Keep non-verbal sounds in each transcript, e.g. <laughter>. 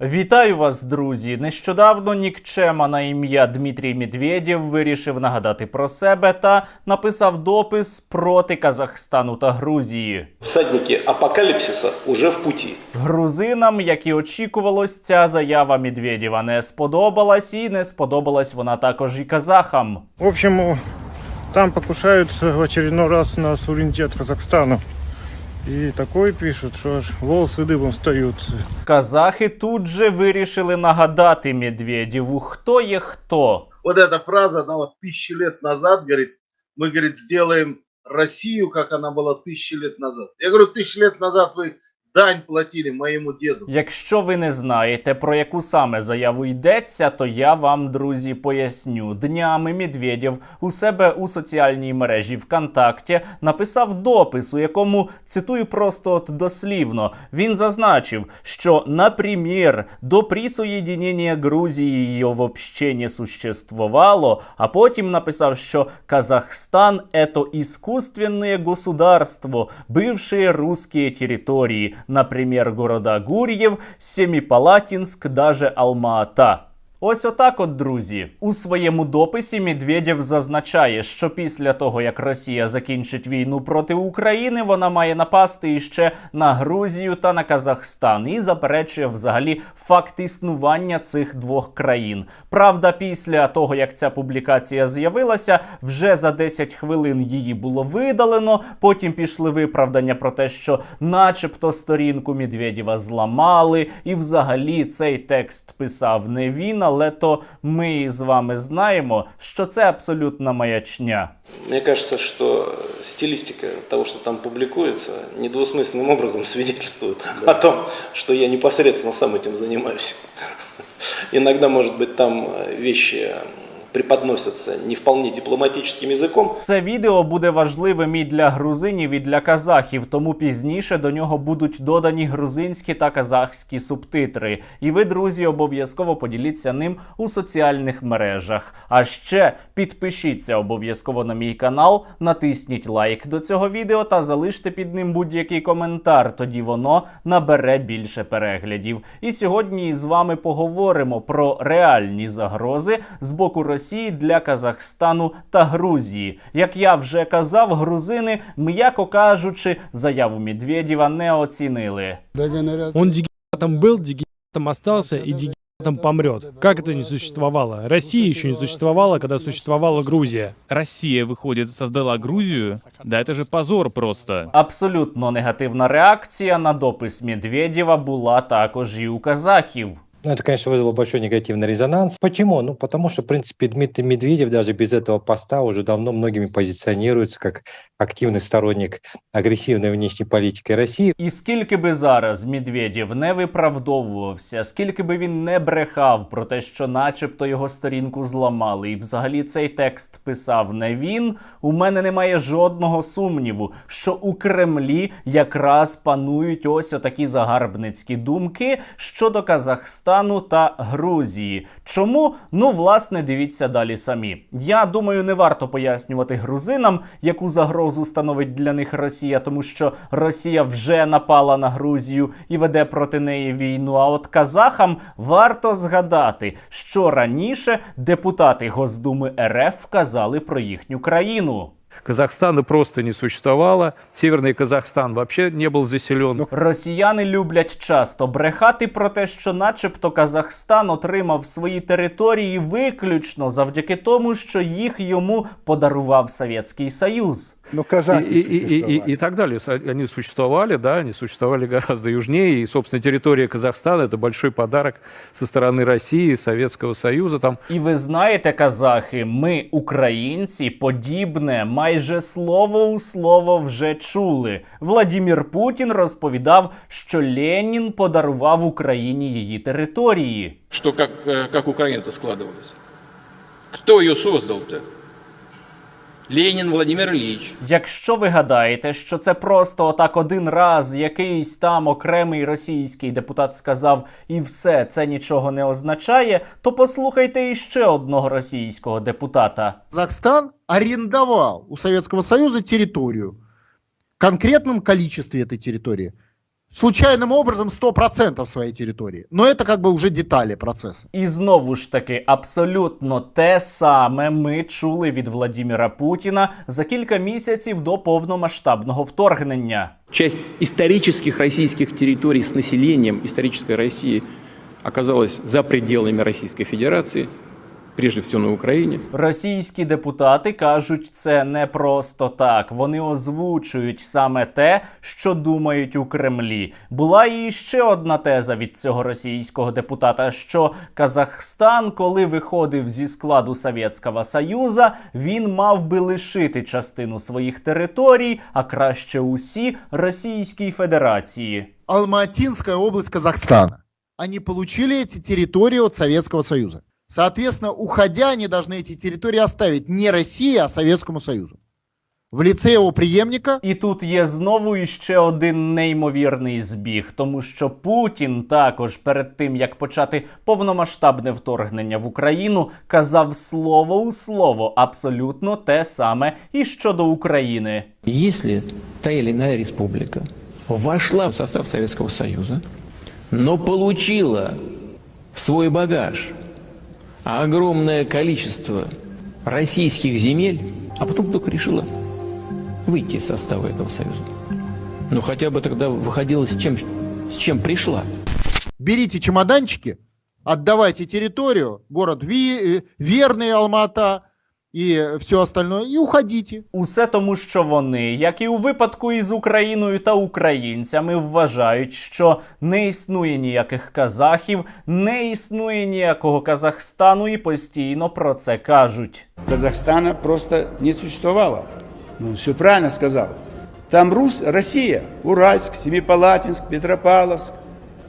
Вітаю вас, друзі! Нещодавно нікчема на ім'я Дмитрій Медведєв вирішив нагадати про себе та написав допис проти Казахстану та Грузії. Всадники апокалипсиса уже в пути. Грузинам, як і очікувалось, ця заява Медведєва не сподобалась, і не сподобалась вона також і казахам. В общем, там покушаются в очередной раз на суверенитет Казахстана. И такое пишут, что аж волосы дыбом встают. Казахи тут же вирішили нагадати Медведєву, хто є хто. вот эта фраза, она вот тысячи лет назад, говорит, мы, говорит, сделаем Россию, как она была тысячи лет назад. Я говорю, тысячи лет назад вы дань платили моему деду. Якщо ви не знаєте, про яку саме заяву йдеться, то я вам, друзі, поясню. Днями Медведєв у себе у соціальній мережі ВКонтакті написав допис, у якому цитую просто от дослівно. Він зазначив, що, наприклад, до присоединення Грузії її вообще не существовало, а потім написав, що Казахстан это искусственное государство, бывшие русские территории, например, города Гурьев, Семипалатинск, даже Алма-Ата. Ось отак, от друзі, у своєму дописі Медведєв зазначає, що після того як Росія закінчить війну проти України, вона має напасти іще на Грузію та на Казахстан і заперечує взагалі факт існування цих двох країн. Правда, після того як ця публікація з'явилася, вже за 10 хвилин її було видалено. Потім пішли виправдання про те, що, начебто, сторінку Медведєва зламали, і взагалі цей текст писав не він, але то ми з вами знаємо, що це абсолютна маячня. Мне кажется, что стилистика того, что там публикуется, недвусмысленным образом свидетельствует <laughs> о том, что я непосредственно сам этим занимаюсь. <laughs> Иногда, может быть, там вещи преподносятся не вполне дипломатическим языком, Це відео буде важливим і для грузинів, і для казахів, тому пізніше до нього будуть додані грузинські та казахські субтитри. І ви, друзі, обов'язково поділіться ним у соціальних мережах. А ще підпишіться обов'язково на мій канал, натисніть лайк до цього відео та залиште під ним будь-який коментар. Тоді воно набере більше переглядів. І сьогодні з вами поговоримо про реальні загрози з боку Росії для Казахстану та Грузії. Як я вже казав, грузини, м'яко кажучи, заяву Медведєва не оцінили. Он дегенератом был, дегенератом остался и дегенератом помрет. Как это не существовало? Россия еще не существовала, когда существовала Грузия. Россия, выходит, создала Грузию? Да это же позор просто. Абсолютно негативна реакція на допис Медведєва була також і у казахів. Ну, это, конечно, вызвало большой негативный резонанс. Почему? Ну, потому что, в принципе, Дмитрий Медведев даже без этого поста уже давно многими позиционируется как активный сторонник агрессивной внешней политики России. І скільки би зараз Медведєв не виправдовувався, скільки би він не брехав про те, що начебто його сторінку зламали, і взагалі цей текст писав не він, у мене немає жодного сумніву, що у Кремлі якраз панують ось отакі загарбницькі думки щодо Казахстану та Грузії. Чому? Ну, власне, дивіться далі самі. Я думаю, не варто пояснювати грузинам, яку загрозу становить для них Росія, тому що Росія вже напала на Грузію і веде проти неї війну. А от казахам варто згадати, що раніше депутати Госдуми РФ казали про їхню країну. Казахстана просто не существовало. Северный Казахстан вообще не был заселен. Росіяни люблять часто брехати про те, що, начебто, Казахстан отримав свої території виключно завдяки тому, що їх йому подарував Совєтський Союз. Ну, И, казахи и- и- и- и- и так далее. С- Они существовали, да, они существовали гораздо южнее. И, собственно, территория Казахстана – это большой подарок со стороны России, Советского Союза. Там І ви знаєте, казахи, ми, українці, подібне майже слово у слово вже чули. Владімір Путін розповідав, що Ленін подарував Україні її території. что как, э, как Украина-то складывалась. Кто ее Создал-то? Владимир Ильич. Якщо ви гадаєте, що це просто отак один раз якийсь там окремий російський депутат сказав, і все це нічого не означає, то послухайте іще одного російського депутата. Казахстан арендовал у Советского Союза территорию в конкретном количестве этой территории случайным образом 100% своей территории. Но это как бы уже детали процесса. І знову ж таки, абсолютно те саме ми чули від Владіміра Путіна за кілька місяців до повномасштабного вторгнення. Часть исторических российских территорий с населением исторической России оказалась за пределами Российской Федерации, прежде всего на Украине. Російські депутати кажуть це не просто так. Вони озвучують саме те, що думають у Кремлі. Була і ще одна теза від цього російського депутата: що Казахстан, коли виходив зі складу Совєтського Союза, він мав би лишити частину своїх територій, а краще усі Російській Федерації. Алматинская область Казахстана. Они получили эти территории от Советского Союза. Соответственно, уходя, они должны эти территории оставить не России, а Советскому Союзу. В лице его преемника І тут є знову іще один неймовірний збіг, тому що Путін також перед тим як почати повномасштабне вторгнення в Україну казав слово у слово абсолютно те саме і щодо України. Если та или иная республика вошла в состав Советского Союза, но получила в свой багаж огромное количество российских земель, а потом только решила выйти из состава этого союза. Ну хотя бы тогда выходила с чем, с чем пришла. берите чемоданчики, отдавайте территорию, город Ви- э, Верный, Алмата и все остальное, и уходите. Усе тому, що вони, як і у випадку із Україною та українцями, вважають, що не існує ніяких казахів, не існує ніякого Казахстану, і постійно про це кажуть. Казахстана просто не существовало. Ну, все правильно сказал. Там Рус, Россия, Уральск, Семипалатинск, Петропавловск.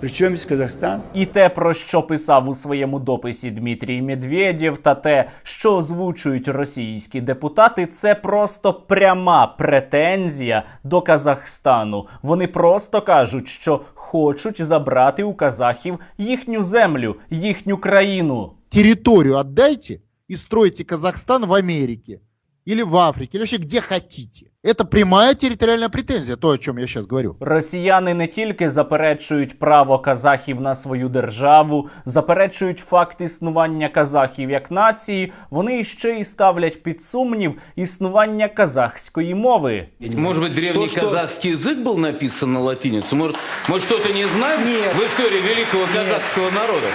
Причем здесь Казахстан? І те, про що писав у своєму дописі Дмитрій Медведєв, та те, що озвучують російські депутати, це просто пряма претензія до Казахстану. Вони просто кажуть, що хочуть забрати у казахів їхню землю, їхню країну. Территорию отдайте и стройте Казахстан в Америке Или в Африке, или вообще где хотите. Это прямая территориальная претензия, то, о чем я сейчас говорю. Росіяни не тільки заперечують право казахів на свою державу, заперечують факт існування казахів як нації, вони ще й ставлять під сумнів існування казахської мови. Может быть, древний казахский язык был написан на латиницу? Может, может кто-то не знает в истории великого казахского народа?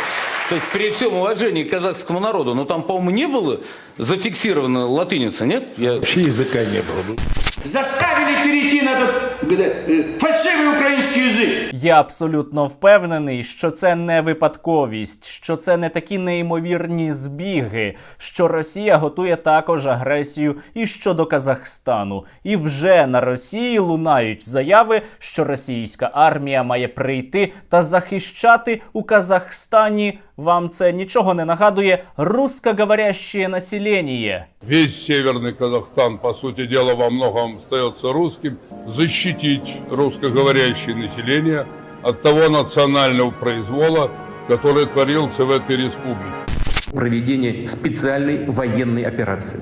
То есть при всем уважении к казахскому народу, но там, по-моему, не было зафиксировано латиница, нет? Я... Вообще языка не было. Заставили перейти на этот э, фальшивый украинский язык. Я абсолютно впевнений, що це не випадковість, що це не такі неймовірні збіги, що Росія готує також агресію і щодо Казахстану. І вже на Росії лунають заяви, що російська армія має прийти та захищати у Казахстані. Вам це нічого не нагадує русскоговорящее населення. Весь северный Казахстан, по сути дела, во многом остается русским. Защитить русскоговорящее население от того национального произвола, который творился в этой республике. Проведение специальной военной операции.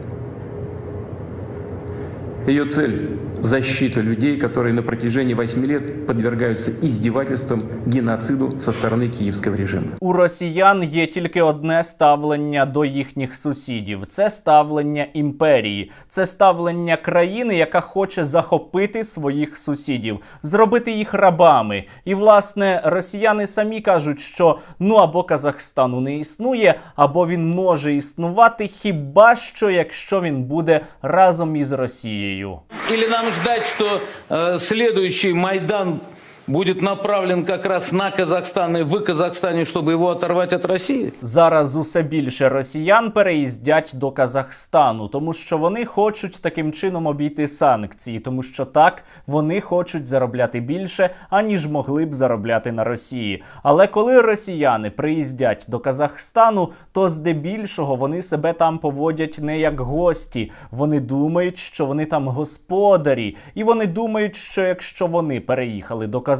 Ее цель – защита людей, которые на протяжении 8 лет подвергаются издевательствам, геноциду со стороны киевского режима. У росіян є тільки одне ставлення до їхніх сусідів: це ставлення імперії, це ставлення країни, яка хоче захопити своїх сусідів, зробити їх рабами. І власне росіяни самі кажуть, що ну або Казахстану не існує, або він може існувати, хіба що якщо він буде разом із Росією. Или нам ждать, что э, следующий Майдан будет направлен как раз на Казахстан и в Казахстане, чтобы его оторвать от России? Зараз усе більше росіян переїздять до Казахстану, тому що вони хочуть таким чином обійти санкції, тому що так вони хочуть заробляти більше, аніж могли б заробляти на Росії. Але коли росіяни приїздять до Казахстану, то здебільшого вони себе там поводять не як гості. Вони думають, що вони там господарі, і вони думають, що якщо вони переїхали до Казахстану,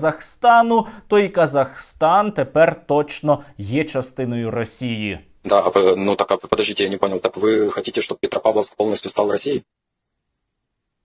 то і Казахстан тепер точно є частиною Росії. Да, а вы- ну так, а подождите, я не понял. Так вы хотите, чтобы Петропавловск полностью стал Россией?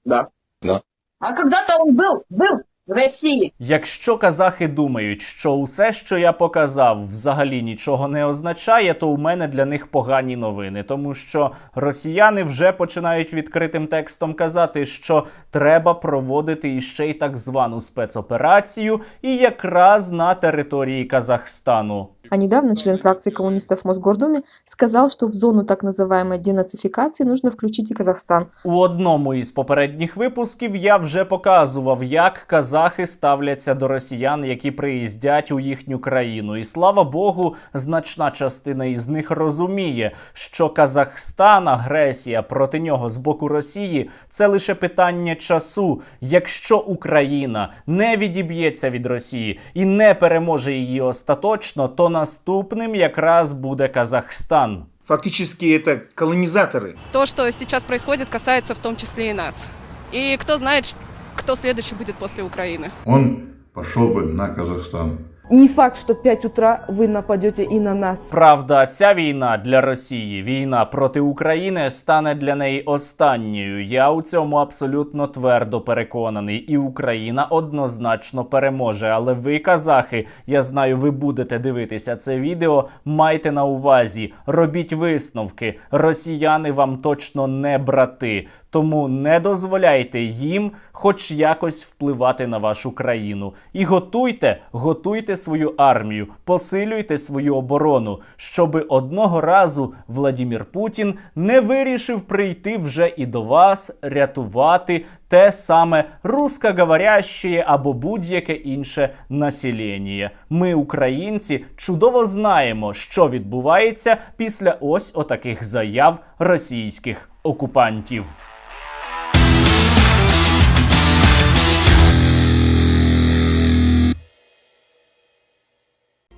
Да. Да. А когда-то он был, был России. Якщо казахи думають, що усе, що я показав, взагалі нічого не означає, то у мене для них погані новини, тому що росіяни вже починають відкритим текстом казати, що треба проводити іще й так звану спецоперацію, і якраз на території Казахстану. А недавно член фракции коммунистов в Мосгордуме сказал, что в зону так называемой денацификации нужно включить и Казахстан. У одному із попередніх випусків я вже показував, як казахи ставляться до росіян, які приїздять у їхню країну. І слава Богу, значна частина із них розуміє, що Казахстан, агресія проти нього з боку Росії це лише питання часу. Якщо Україна не відіб'ється від Росії і не переможе її остаточно, то наступним якраз буде Казахстан. Фактически это колонизаторы. То, что сейчас происходит, касается в том числе и нас. И кто знает, кто следующий будет после Украины. Он пошел бы на Казахстан. Не факт, в 5 утра вы нападете и на нас. Правда, ця війна для Росії, війна проти України, стане для неї останньою. Я у цьому абсолютно твердо переконаний. І Україна однозначно переможе. Але ви, казахи, я знаю, ви будете дивитися це відео. Майте на увазі, робіть висновки. Росіяни вам точно не брати. Тому не дозволяйте їм хоч якось впливати на вашу країну. І готуйте, готуйте свою армію, посилюйте свою оборону, щоби одного разу Владімір Путін не вирішив прийти вже і до вас рятувати те саме рускоговоряще або будь-яке інше населення. Ми, українці, чудово знаємо, що відбувається після ось отаких заяв російських окупантів.